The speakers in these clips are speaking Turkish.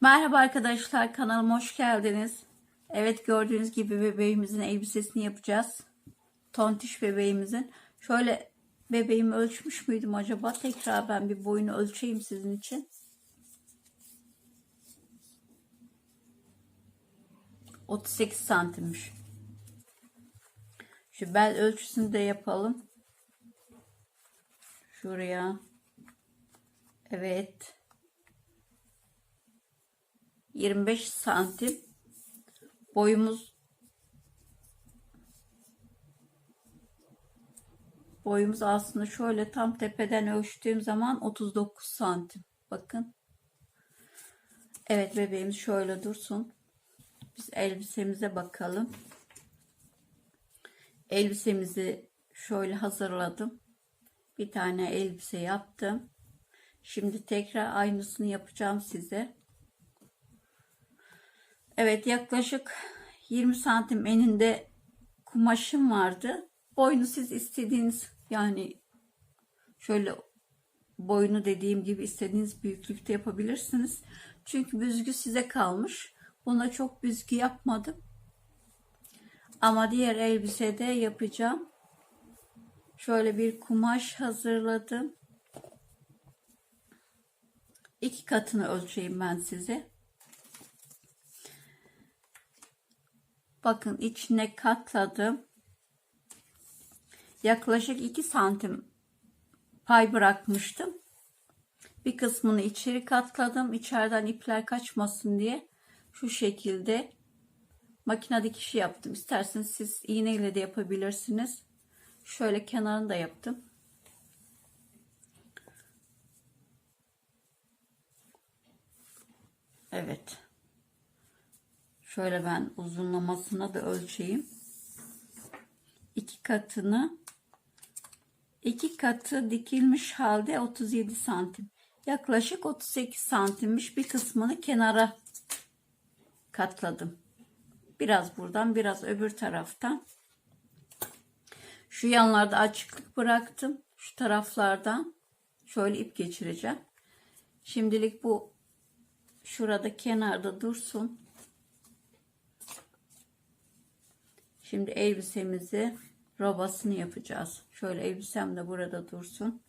Merhaba arkadaşlar kanalıma hoş geldiniz. Evet gördüğünüz gibi bebeğimizin elbisesini yapacağız. Tontiş bebeğimizin. Şöyle bebeğimi ölçmüş müydüm acaba? Tekrar ben bir boyunu ölçeyim sizin için. ...38 santimmiş. Şu bel ölçüsünü de yapalım. Şuraya. Evet. 25 santim boyumuz boyumuz aslında şöyle tam tepeden ölçtüğüm zaman 39 santim. Bakın. Evet bebeğimiz şöyle dursun. Biz elbisemize bakalım. Elbisemizi şöyle hazırladım. Bir tane elbise yaptım. Şimdi tekrar aynısını yapacağım size Evet yaklaşık 20 santim eninde kumaşım vardı. Boynu siz istediğiniz yani şöyle boynu dediğim gibi istediğiniz büyüklükte yapabilirsiniz. Çünkü büzgü size kalmış. Buna çok büzgü yapmadım. Ama diğer elbisede yapacağım. Şöyle bir kumaş hazırladım. İki katını ölçeyim ben size. Bakın içine katladım. Yaklaşık 2 santim pay bırakmıştım. Bir kısmını içeri katladım. İçeriden ipler kaçmasın diye şu şekilde makine dikişi yaptım. İsterseniz siz iğneyle de yapabilirsiniz. Şöyle kenarını da yaptım. Evet. Şöyle ben uzunlamasına da ölçeyim. İki katını iki katı dikilmiş halde 37 santim. Yaklaşık 38 santimmiş bir kısmını kenara katladım. Biraz buradan biraz öbür taraftan. Şu yanlarda açıklık bıraktım. Şu taraflardan şöyle ip geçireceğim. Şimdilik bu şurada kenarda dursun. Şimdi elbisemizi robasını yapacağız. Şöyle elbisem de burada dursun.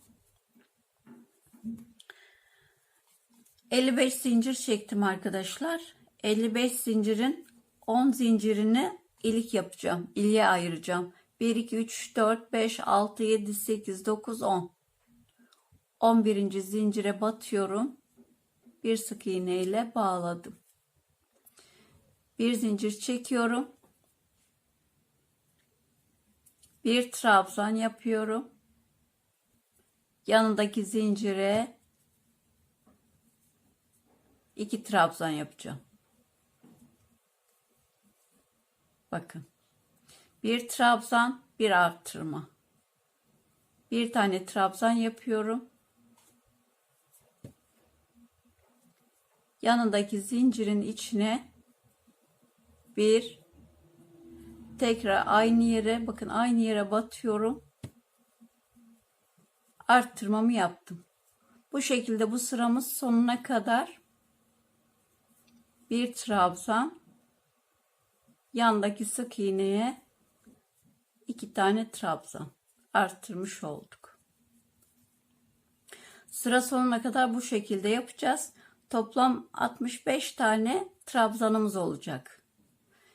55 zincir çektim arkadaşlar. 55 zincirin 10 zincirini ilik yapacağım. İliğe ayıracağım. 1, 2, 3, 4, 5, 6, 7, 8, 9, 10. 11. zincire batıyorum. Bir sık iğne ile bağladım. Bir zincir çekiyorum bir trabzan yapıyorum. Yanındaki zincire iki trabzan yapacağım. Bakın. Bir trabzan, bir artırma. Bir tane trabzan yapıyorum. Yanındaki zincirin içine bir tekrar aynı yere bakın aynı yere batıyorum. Arttırmamı yaptım. Bu şekilde bu sıramız sonuna kadar bir trabzan yandaki sık iğneye iki tane trabzan arttırmış olduk. Sıra sonuna kadar bu şekilde yapacağız. Toplam 65 tane trabzanımız olacak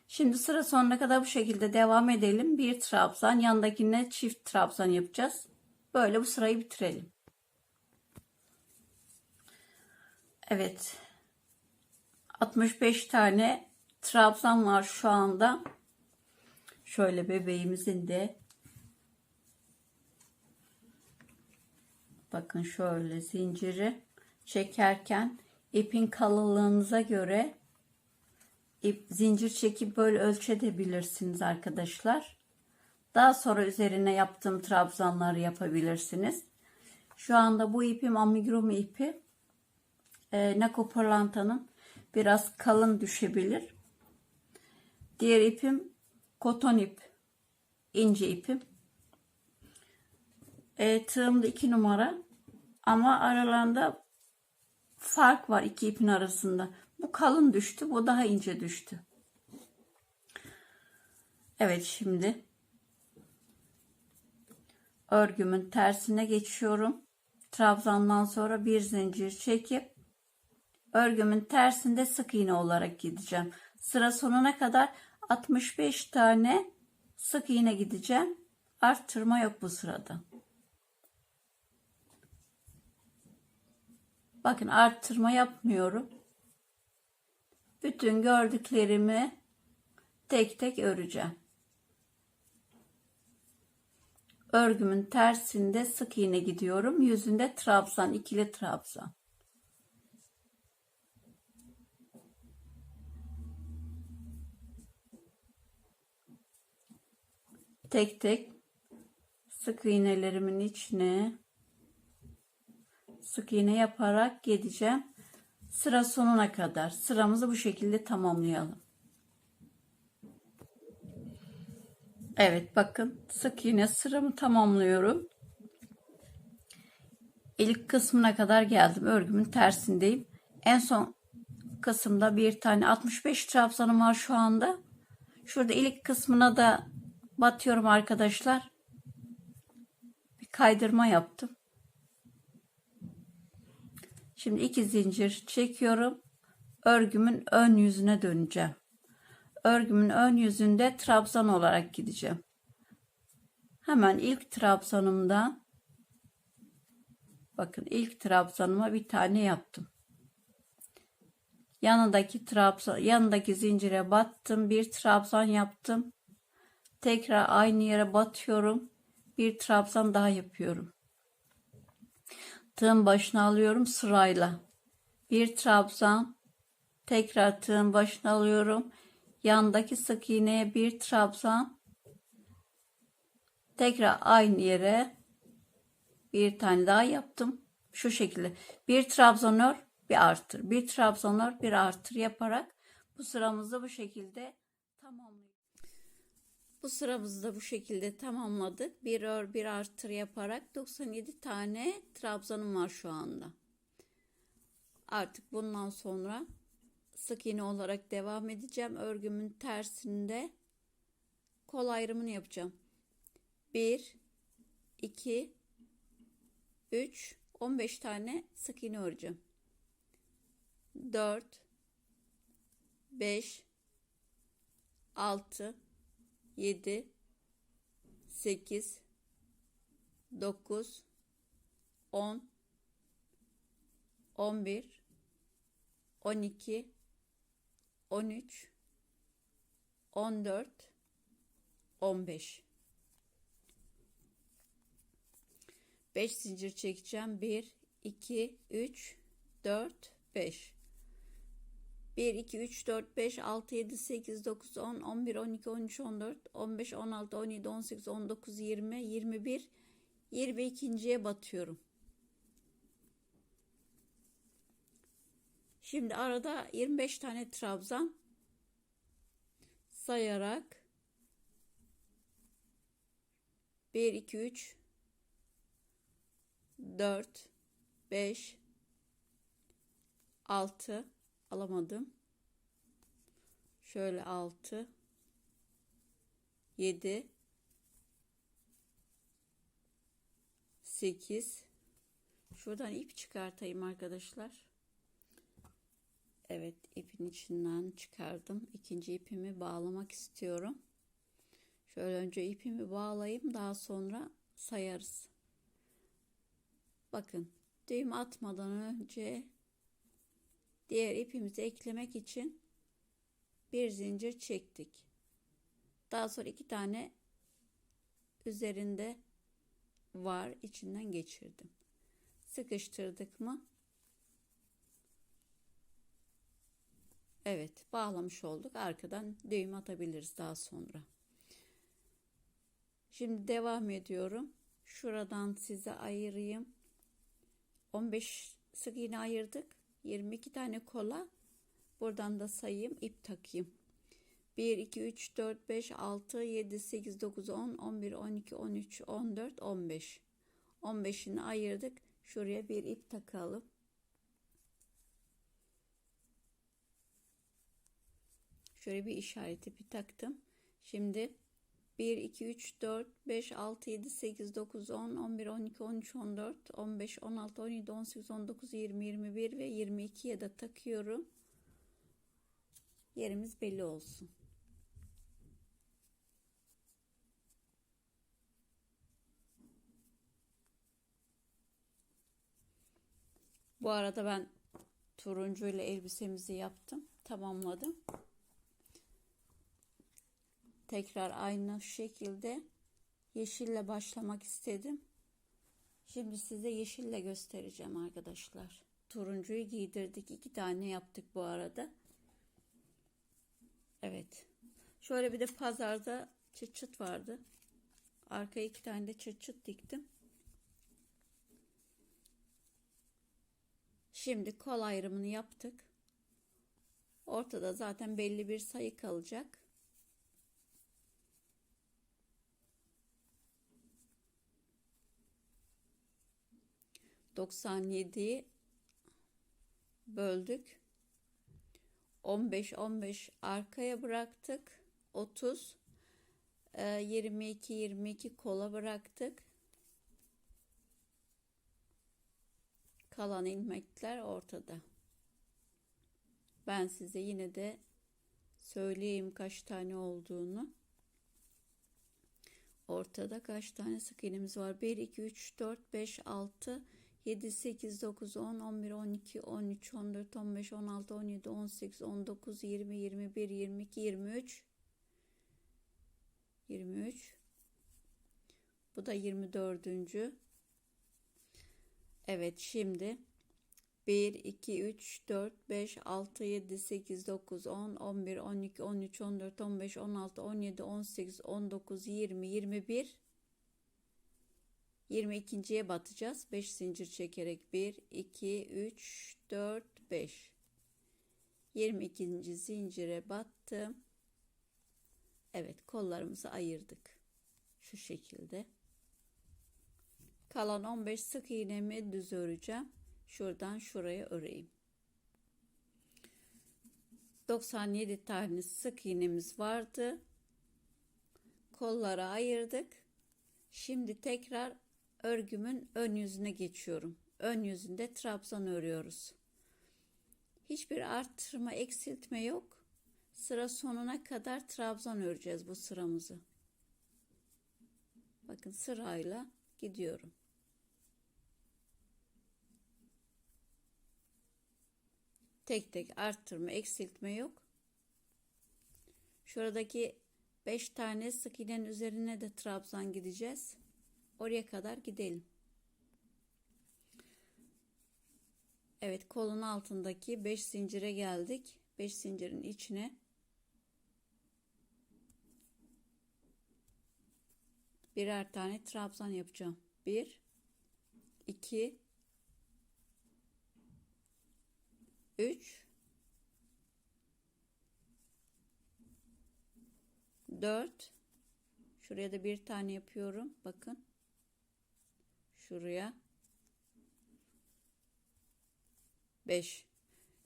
Şimdi sıra sonuna kadar bu şekilde devam edelim. Bir trabzan yandakine çift trabzan yapacağız. Böyle bu sırayı bitirelim. Evet. 65 tane trabzan var şu anda. Şöyle bebeğimizin de bakın şöyle zinciri çekerken ipin kalınlığınıza göre ip zincir çekip böyle ölçebilirsiniz arkadaşlar. Daha sonra üzerine yaptığım trabzanları yapabilirsiniz. Şu anda bu ipim amigurumi ipi. E, Nako Pırlanta'nın biraz kalın düşebilir. Diğer ipim koton ip. ince ipim. E, tığım da 2 numara. Ama aralarında fark var iki ipin arasında. Bu kalın düştü, bu daha ince düştü. Evet şimdi örgümün tersine geçiyorum. Trabzandan sonra bir zincir çekip örgümün tersinde sık iğne olarak gideceğim. Sıra sonuna kadar 65 tane sık iğne gideceğim. Arttırma yok bu sırada. Bakın arttırma yapmıyorum. Bütün gördüklerimi tek tek öreceğim. Örgümün tersinde sık iğne gidiyorum. Yüzünde trabzan, ikili trabzan. Tek tek sık iğnelerimin içine sık iğne yaparak gideceğim. Sıra sonuna kadar sıramızı bu şekilde tamamlayalım. Evet bakın sık iğne sıramı tamamlıyorum. İlk kısmına kadar geldim. Örgümün tersindeyim. En son kısımda bir tane 65 trabzanım var şu anda. Şurada ilk kısmına da batıyorum arkadaşlar. Bir kaydırma yaptım. Şimdi iki zincir çekiyorum. Örgümün ön yüzüne döneceğim. Örgümün ön yüzünde trabzan olarak gideceğim. Hemen ilk trabzanımda bakın ilk trabzanıma bir tane yaptım. Yanındaki trabzan yanındaki zincire battım, bir trabzan yaptım. Tekrar aynı yere batıyorum. Bir trabzan daha yapıyorum. Tığın başına alıyorum sırayla. Bir trabzan, tekrar tığın başına alıyorum. Yandaki sık iğneye bir trabzan, tekrar aynı yere bir tane daha yaptım. Şu şekilde bir trabzan ör, bir artır, bir trabzan ör, bir artır yaparak bu sıramızı bu şekilde tamamlıyoruz. Bu sıramızı da bu şekilde tamamladık. Bir ör bir artır yaparak 97 tane trabzanım var şu anda. Artık bundan sonra sık iğne olarak devam edeceğim. Örgümün tersinde kol ayrımını yapacağım. 1 2 3 15 tane sık iğne öreceğim. 4 5 6 7 8 9 10 11 12 13 14 15 5 zincir çekeceğim. 1 2 3 4 5 1, 2, 3, 4, 5, 6, 7, 8, 9, 10, 11, 12, 13, 14, 15, 16, 17, 18, 19, 20, 21, 22.ye batıyorum. Şimdi arada 25 tane trabzan sayarak 1, 2, 3, 4, 5, 6, alamadım. Şöyle 6 7 8 Şuradan ip çıkartayım arkadaşlar. Evet ipin içinden çıkardım. İkinci ipimi bağlamak istiyorum. Şöyle önce ipimi bağlayayım daha sonra sayarız. Bakın düğüm atmadan önce diğer ipimizi eklemek için bir zincir çektik. Daha sonra iki tane üzerinde var içinden geçirdim. Sıkıştırdık mı? Evet bağlamış olduk. Arkadan düğüm atabiliriz daha sonra. Şimdi devam ediyorum. Şuradan size ayırayım. 15 sık iğne ayırdık. 22 tane kola buradan da sayayım ip takayım. 1 2 3 4 5 6 7 8 9 10 11 12 13 14 15. 15'ini ayırdık. Şuraya bir ip takalım. Şöyle bir işaret ipi taktım. Şimdi 1, 2, 3, 4, 5, 6, 7, 8, 9, 10, 11, 12, 13, 14, 15, 16, 17, 18, 19, 20, 21 ve 22'ye de takıyorum. Yerimiz belli olsun. Bu arada ben turuncu ile elbisemizi yaptım. Tamamladım. Tekrar aynı şekilde yeşille başlamak istedim. Şimdi size yeşille göstereceğim arkadaşlar. Turuncuyu giydirdik. iki tane yaptık bu arada. Evet. Şöyle bir de pazarda çıt çıt vardı. Arkaya iki tane de çıt çıt diktim. Şimdi kol ayrımını yaptık. Ortada zaten belli bir sayı kalacak. Doksan yediyi böldük. 15 15 arkaya bıraktık. 30 22 22 kola bıraktık. Kalan ilmekler ortada. Ben size yine de söyleyeyim kaç tane olduğunu. Ortada kaç tane sık iğnemiz var? 1, 2, 3, 4, 5, 6, 7, 8, 9, 10, 11, 12, 13, 14, 15, 16, 17, 18, 19, 20, 21, 22, 23, 23. Bu da 24. Evet şimdi 1, 2, 3, 4, 5, 6, 7, 8, 9, 10, 11, 12, 13, 14, 15, 16, 17, 18, 19, 20, 21, 22.ye batacağız. 5 zincir çekerek 1, 2, 3, 4, 5. 22. zincire battım. Evet kollarımızı ayırdık. Şu şekilde. Kalan 15 sık iğnemi düz öreceğim. Şuradan şuraya öreyim. 97 tane sık iğnemiz vardı. Kollara ayırdık. Şimdi tekrar örgümün ön yüzüne geçiyorum. Ön yüzünde trabzan örüyoruz. Hiçbir arttırma, eksiltme yok. Sıra sonuna kadar trabzan öreceğiz bu sıramızı. Bakın sırayla gidiyorum. Tek tek arttırma, eksiltme yok. Şuradaki 5 tane sık iğnenin üzerine de trabzan gideceğiz. Oraya kadar gidelim. Evet kolun altındaki 5 zincire geldik. 5 zincirin içine birer tane trabzan yapacağım. 1 2 3 4 Şuraya da bir tane yapıyorum. Bakın. Şuraya. 5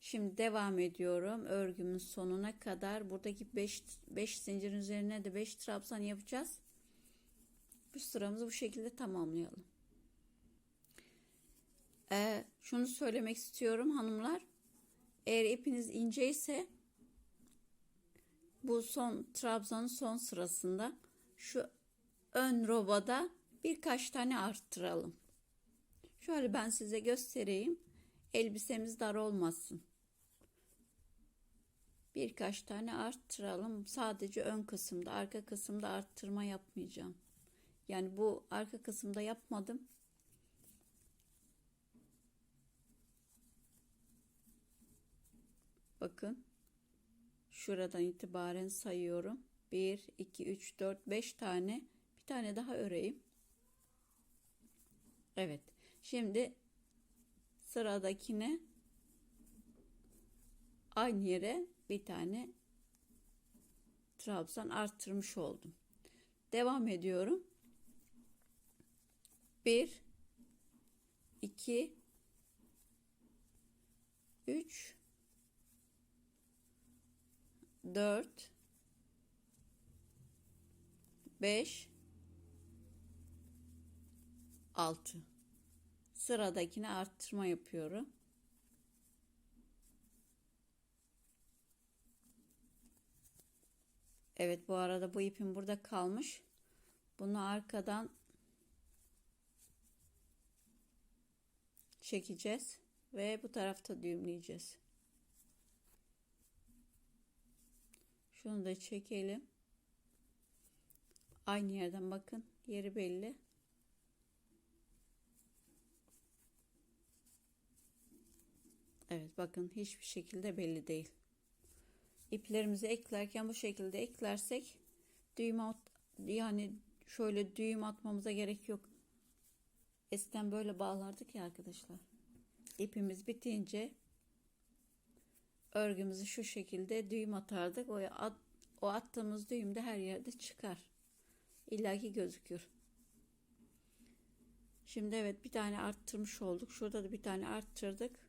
Şimdi devam ediyorum. Örgümün sonuna kadar buradaki 5 5 zincirin üzerine de 5 trabzan yapacağız. Bu sıramızı bu şekilde tamamlayalım. Ee, şunu söylemek istiyorum hanımlar. Eğer ipiniz ince ise bu son trabzanın son sırasında şu ön robada birkaç tane arttıralım. Şöyle ben size göstereyim. Elbisemiz dar olmasın. Birkaç tane arttıralım. Sadece ön kısımda, arka kısımda arttırma yapmayacağım. Yani bu arka kısımda yapmadım. Bakın. Şuradan itibaren sayıyorum. 1, 2, 3, 4, 5 tane. Bir tane daha öreyim. Evet. Şimdi sıradakine aynı yere bir tane trabzan arttırmış oldum. Devam ediyorum. 1 2 3 4 5 6 sıradakine arttırma yapıyorum. Evet bu arada bu ipim burada kalmış. Bunu arkadan çekeceğiz ve bu tarafta düğümleyeceğiz. Şunu da çekelim. Aynı yerden bakın. Yeri belli. Evet bakın hiçbir şekilde belli değil. İplerimizi eklerken bu şekilde eklersek düğüm at, yani şöyle düğüm atmamıza gerek yok. Eskiden böyle bağlardık ya arkadaşlar. İpimiz bitince örgümüzü şu şekilde düğüm atardık. O, at, o attığımız düğüm de her yerde çıkar. İlla ki gözükür. Şimdi evet bir tane arttırmış olduk. Şurada da bir tane arttırdık.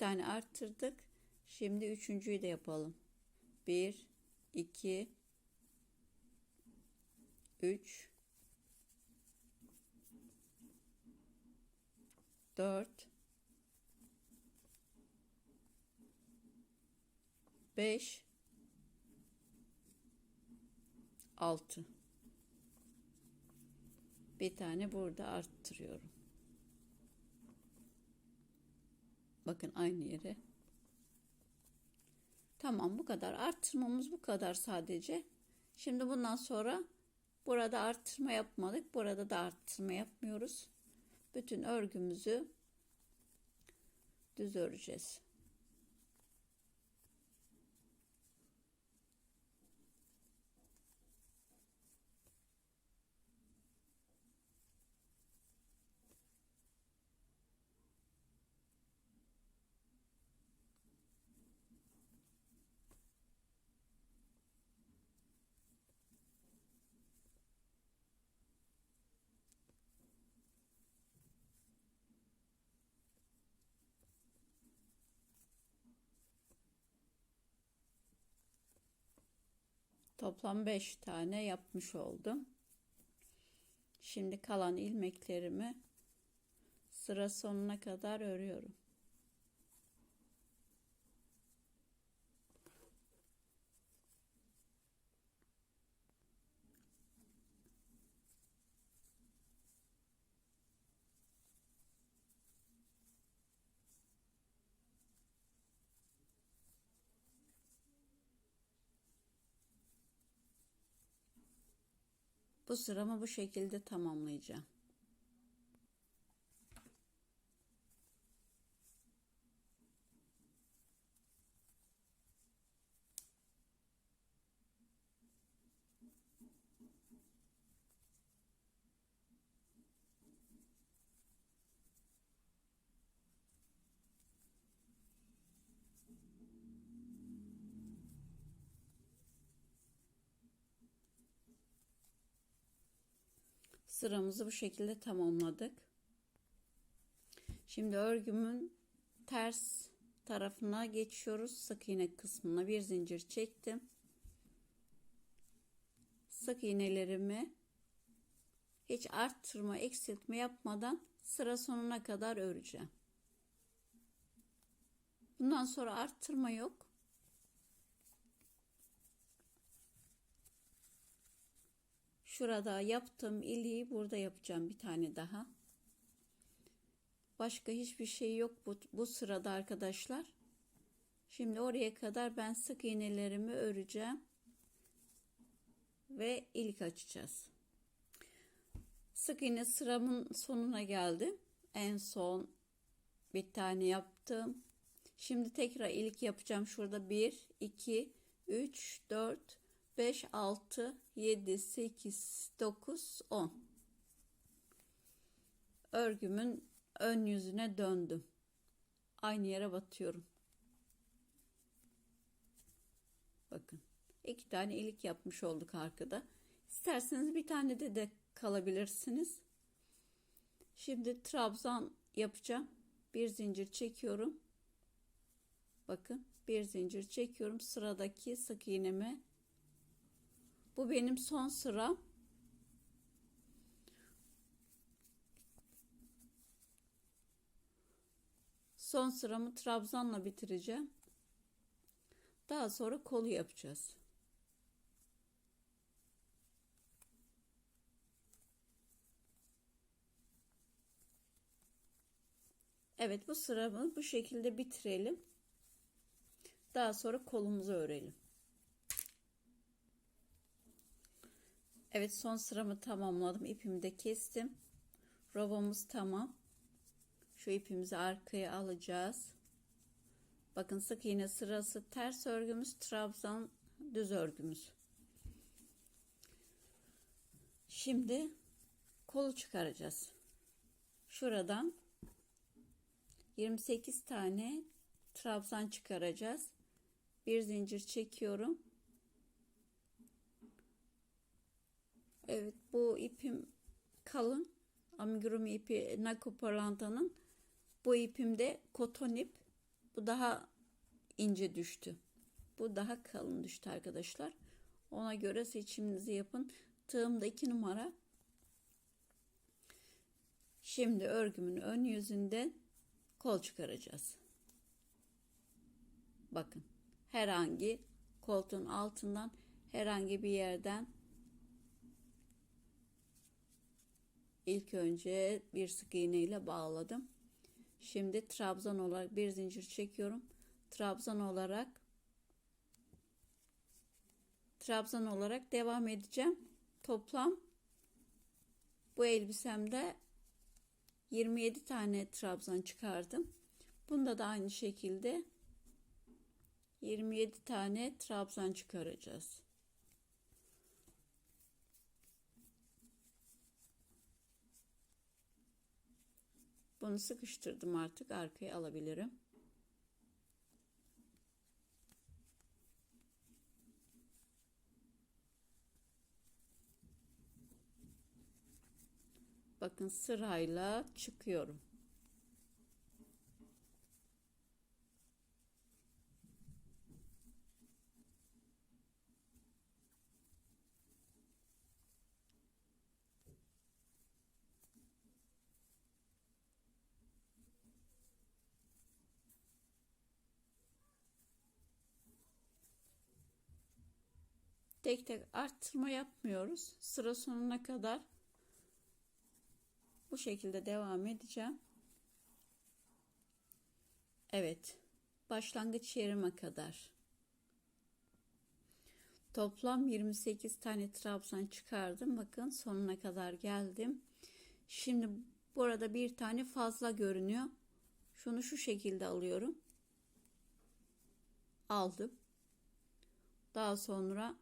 Tane arttırdık. Şimdi üçüncüyü de yapalım. Bir, iki, üç, dört, beş, altı. Bir tane burada arttırıyorum. Bakın aynı yere. Tamam bu kadar. Arttırmamız bu kadar sadece. Şimdi bundan sonra burada arttırma yapmadık. Burada da arttırma yapmıyoruz. Bütün örgümüzü düz öreceğiz. Toplam 5 tane yapmış oldum. Şimdi kalan ilmeklerimi sıra sonuna kadar örüyorum. Bu sıramı bu şekilde tamamlayacağım. Sıramızı bu şekilde tamamladık. Şimdi örgümün ters tarafına geçiyoruz. Sık iğne kısmına bir zincir çektim. Sık iğnelerimi hiç arttırma, eksiltme yapmadan sıra sonuna kadar öreceğim. Bundan sonra arttırma yok. Şurada yaptığım iliği burada yapacağım bir tane daha. Başka hiçbir şey yok bu, bu sırada arkadaşlar. Şimdi oraya kadar ben sık iğnelerimi öreceğim. Ve ilik açacağız. Sık iğne sıramın sonuna geldim. En son bir tane yaptım. Şimdi tekrar ilik yapacağım. Şurada 1, 2, 3, 4, 5, 6, 7, 8, 9, 10. Örgümün ön yüzüne döndüm. Aynı yere batıyorum. Bakın. iki tane ilik yapmış olduk arkada. İsterseniz bir tane de de kalabilirsiniz. Şimdi trabzan yapacağım. Bir zincir çekiyorum. Bakın bir zincir çekiyorum sıradaki sık iğneme. Bu benim son sıram. Son sıramı trabzanla bitireceğim. Daha sonra kolu yapacağız. Evet bu sıramı bu şekilde bitirelim. Daha sonra kolumuzu örelim. Evet son sıramı tamamladım. İpimi de kestim. Robamız tamam. Şu ipimizi arkaya alacağız. Bakın sık iğne sırası ters örgümüz, trabzan düz örgümüz. Şimdi kolu çıkaracağız. Şuradan 28 tane trabzan çıkaracağız. Bir zincir çekiyorum. Evet bu ipim kalın. Amigurumi ipi Nako Paranta'nın. Bu ipim de koton ip. Bu daha ince düştü. Bu daha kalın düştü arkadaşlar. Ona göre seçiminizi yapın. Tığım da 2 numara. Şimdi örgümün ön yüzünden kol çıkaracağız. Bakın herhangi koltuğun altından herhangi bir yerden ilk önce bir sık iğne ile bağladım. Şimdi trabzan olarak bir zincir çekiyorum. Trabzan olarak trabzan olarak devam edeceğim. Toplam bu elbisemde 27 tane trabzan çıkardım. Bunda da aynı şekilde 27 tane trabzan çıkaracağız. Bunu sıkıştırdım artık arkaya alabilirim. Bakın sırayla çıkıyorum. Tek tek arttırma yapmıyoruz. Sıra sonuna kadar bu şekilde devam edeceğim. Evet. Başlangıç yerime kadar. Toplam 28 tane trabzan çıkardım. Bakın sonuna kadar geldim. Şimdi burada bir tane fazla görünüyor. Şunu şu şekilde alıyorum. Aldım. Daha sonra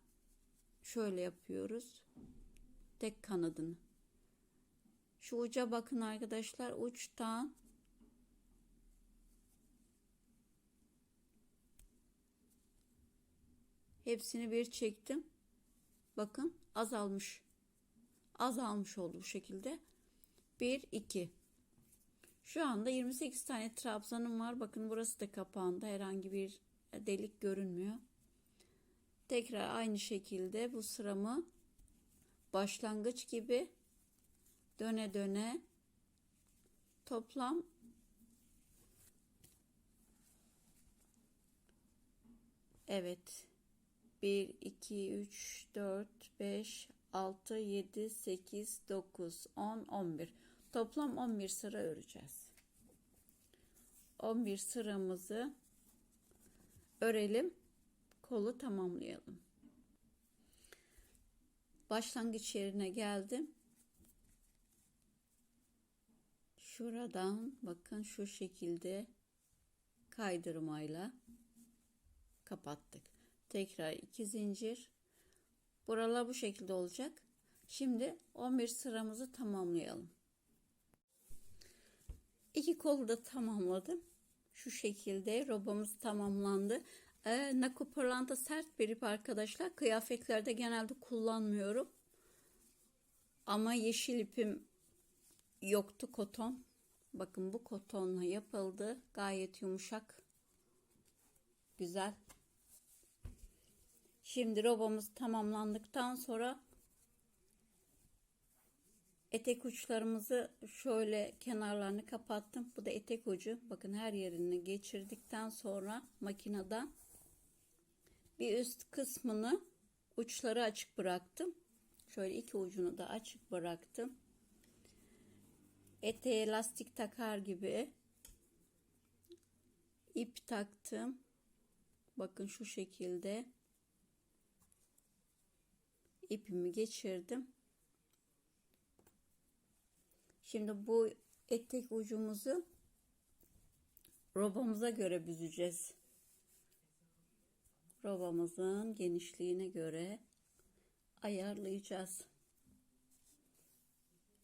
şöyle yapıyoruz. Tek kanadını. Şu uca bakın arkadaşlar uçtan hepsini bir çektim. Bakın azalmış. Azalmış oldu bu şekilde. 1 2 Şu anda 28 tane trabzanım var. Bakın burası da kapağında herhangi bir delik görünmüyor. Tekrar aynı şekilde bu sıramı başlangıç gibi döne döne toplam Evet. 1 2 3 4 5 6 7 8 9 10 11 toplam 11 sıra öreceğiz. 11 sıramızı örelim kolu tamamlayalım başlangıç yerine geldim şuradan bakın şu şekilde kaydırmayla kapattık. Tekrar iki zincir. Buralar bu şekilde olacak. Şimdi 11 sıramızı tamamlayalım. İki kolu da tamamladım. Şu şekilde robamız tamamlandı. Ee, Nako pırlanta sert bir ip arkadaşlar. Kıyafetlerde genelde kullanmıyorum. Ama yeşil ipim yoktu koton. Bakın bu kotonla yapıldı. Gayet yumuşak. güzel. Şimdi robamız tamamlandıktan sonra etek uçlarımızı şöyle kenarlarını kapattım. Bu da etek ucu. Bakın her yerini geçirdikten sonra makineden bir üst kısmını uçları açık bıraktım. Şöyle iki ucunu da açık bıraktım. Eteğe lastik takar gibi ip taktım. Bakın şu şekilde ipimi geçirdim. Şimdi bu etek ucumuzu robamıza göre büzeceğiz. Robamızın genişliğine göre ayarlayacağız.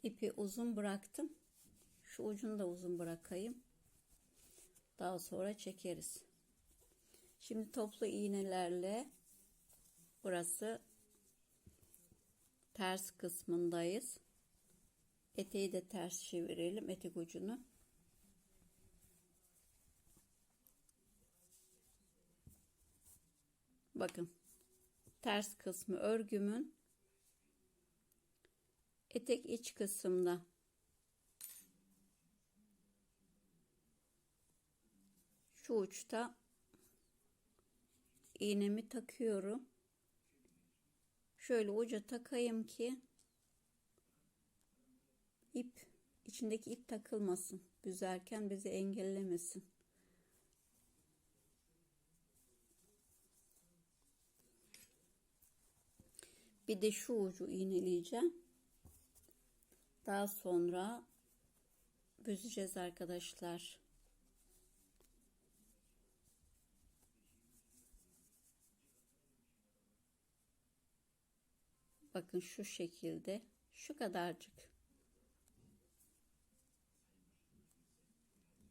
İpi uzun bıraktım. Şu ucunu da uzun bırakayım. Daha sonra çekeriz. Şimdi toplu iğnelerle burası ters kısmındayız. Eteği de ters çevirelim etek ucunu. Bakın ters kısmı örgümün etek iç kısımda. Şu uçta iğnemi takıyorum. Şöyle uca takayım ki ip içindeki ip takılmasın. Büzerken bizi engellemesin. Bir de şu ucu iğneleyeceğim. Daha sonra büzeceğiz arkadaşlar. Bakın şu şekilde şu kadarcık.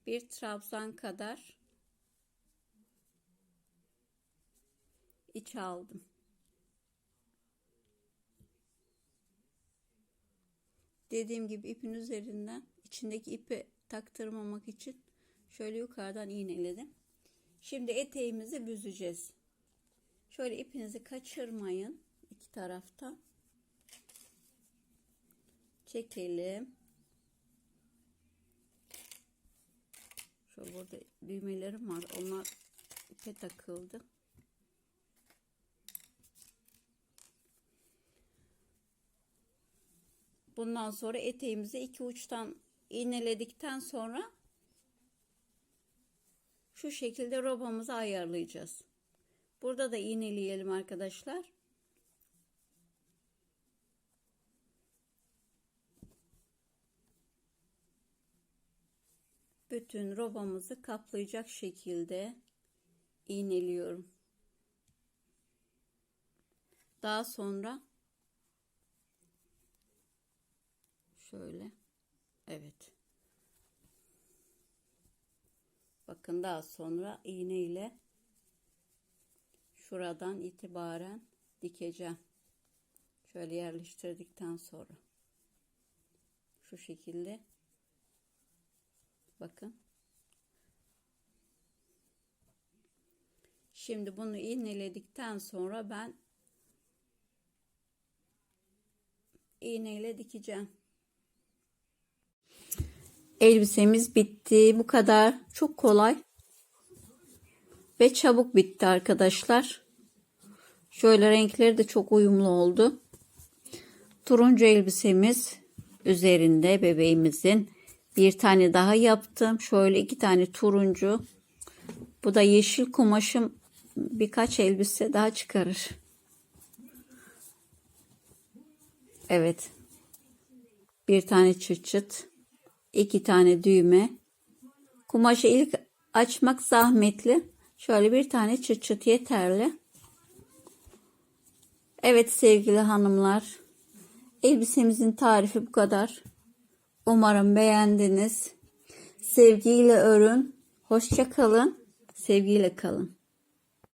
Bir trabzan kadar iç aldım. Dediğim gibi ipin üzerinden içindeki ipi taktırmamak için şöyle yukarıdan iğneledim. Şimdi eteğimizi büzeceğiz. Şöyle ipinizi kaçırmayın iki taraftan. Çekelim. Şöyle burada düğmelerim var. Onlar ipe takıldı. Bundan sonra eteğimizi iki uçtan iğneledikten sonra şu şekilde robamızı ayarlayacağız. Burada da iğneleyelim arkadaşlar. Bütün robamızı kaplayacak şekilde iğneliyorum. Daha sonra Şöyle. Evet. Bakın daha sonra iğne ile şuradan itibaren dikeceğim. Şöyle yerleştirdikten sonra şu şekilde bakın. Şimdi bunu iğneledikten sonra ben iğneyle dikeceğim. Elbisemiz bitti. Bu kadar. Çok kolay. Ve çabuk bitti arkadaşlar. Şöyle renkleri de çok uyumlu oldu. Turuncu elbisemiz üzerinde bebeğimizin bir tane daha yaptım. Şöyle iki tane turuncu. Bu da yeşil kumaşım birkaç elbise daha çıkarır. Evet. Bir tane çıt çıt iki tane düğme. Kumaşı ilk açmak zahmetli. Şöyle bir tane çıt çıt yeterli. Evet sevgili hanımlar. Elbisemizin tarifi bu kadar. Umarım beğendiniz. Sevgiyle örün. Hoşça kalın. Sevgiyle kalın.